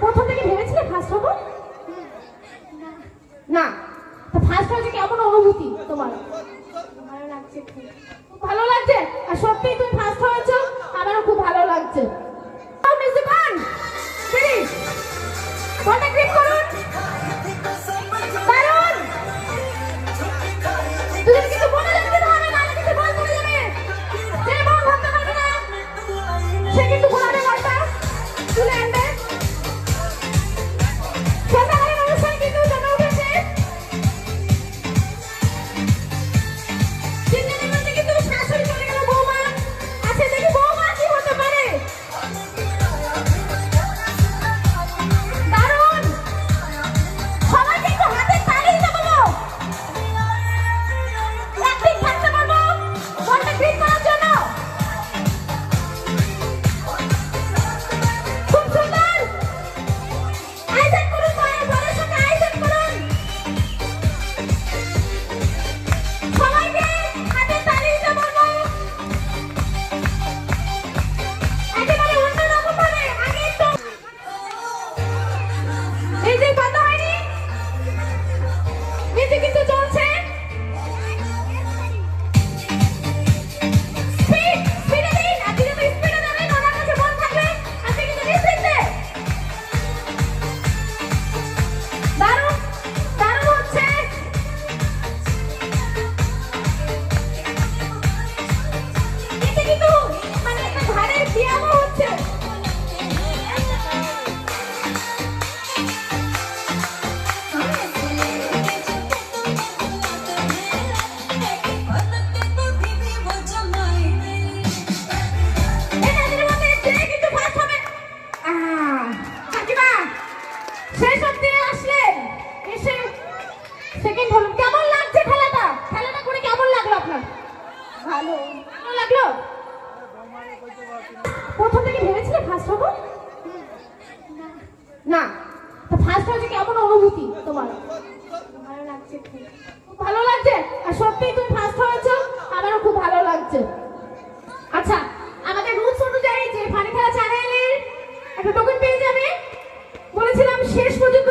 প্রথম থেকে ভেবেছিলে ফার্স্ট হব? না। তো ফার্স্ট হয়েছে কেমন অনুভূতি তোমার। ভালো লাগছে ভালো লাগছে? মিউজিক কিন্তু সেকেন্ড হলো। কেমন লাগছে খেলাটা? খেলাটা করে কেমন লাগল আপনার? ভালো। ভালো লাগল? প্রথম থেকে ভেবেছিলে ফার্স্ট হব? না। তো ফার্স্ট হয়েছে কেমন অনুভূতি তোমার? ভালো লাগছে খুব। খুব ভালো লাগছে? আর সত্যিই তুমি ফার্স্ট হয়েছো আমারও খুব ভালো লাগছে। আচ্ছা আমাদের রুলস অনুযায়ী যে ফানি খেলা চ্যানেলের একটা টোকেন পেয়ে যাবে। বলেছিলাম শেষ পর্যন্ত